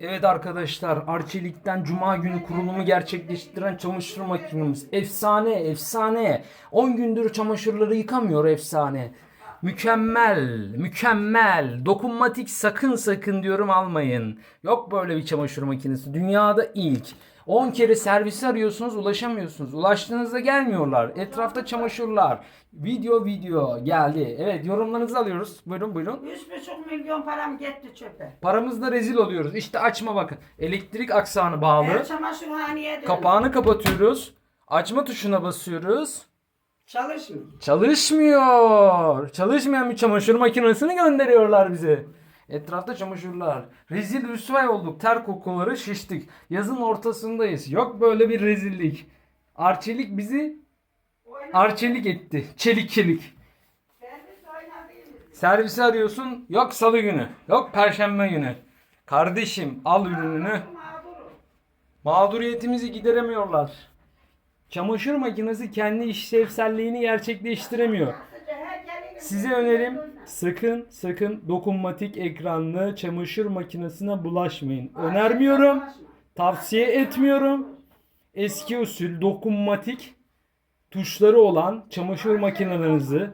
Evet arkadaşlar Arçelik'ten Cuma günü kurulumu gerçekleştiren çamaşır makinemiz. Efsane efsane. 10 gündür çamaşırları yıkamıyor efsane. Mükemmel mükemmel. Dokunmatik sakın sakın diyorum almayın. Yok böyle bir çamaşır makinesi. Dünyada ilk. 10 kere servisi arıyorsunuz ulaşamıyorsunuz. Ulaştığınızda gelmiyorlar. Etrafta çamaşırlar. Video video geldi. Evet yorumlarınızı alıyoruz. Buyurun buyurun. 3,5 milyon param gitti çöpe. Paramızda rezil oluyoruz. İşte açma bakın. Elektrik aksanı bağlı. Her çamaşırhaneye dön. Kapağını kapatıyoruz. Açma tuşuna basıyoruz. Çalışmıyor. Çalışmıyor. Çalışmayan bir çamaşır makinesini gönderiyorlar bize. Etrafta çamaşırlar. Rezil rüsvay olduk. Ter kokuları şiştik. Yazın ortasındayız. Yok böyle bir rezillik. Arçelik bizi arçelik etti. Çelik çelik. Servisi arıyorsun. Yok salı günü. Yok perşembe günü. Kardeşim al ürününü. Mağduriyetimizi gideremiyorlar. Çamaşır makinesi kendi işlevselliğini gerçekleştiremiyor. Size önerim sakın sakın dokunmatik ekranlı çamaşır makinesine bulaşmayın. Önermiyorum. Tavsiye etmiyorum. Eski usul dokunmatik tuşları olan çamaşır makinelerinizi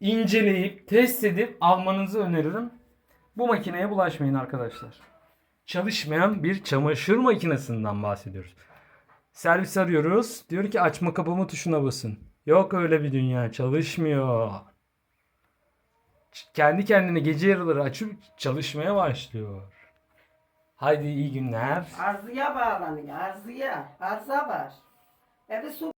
inceleyip test edip almanızı öneririm. Bu makineye bulaşmayın arkadaşlar. Çalışmayan bir çamaşır makinesinden bahsediyoruz. Servis arıyoruz. Diyor ki açma kapama tuşuna basın. Yok öyle bir dünya. Çalışmıyor. Kendi kendine gece yarıları açıp çalışmaya başlıyor. Haydi iyi günler. Arzıya bağlanıyor. Arzıya. Arıza var. Evi su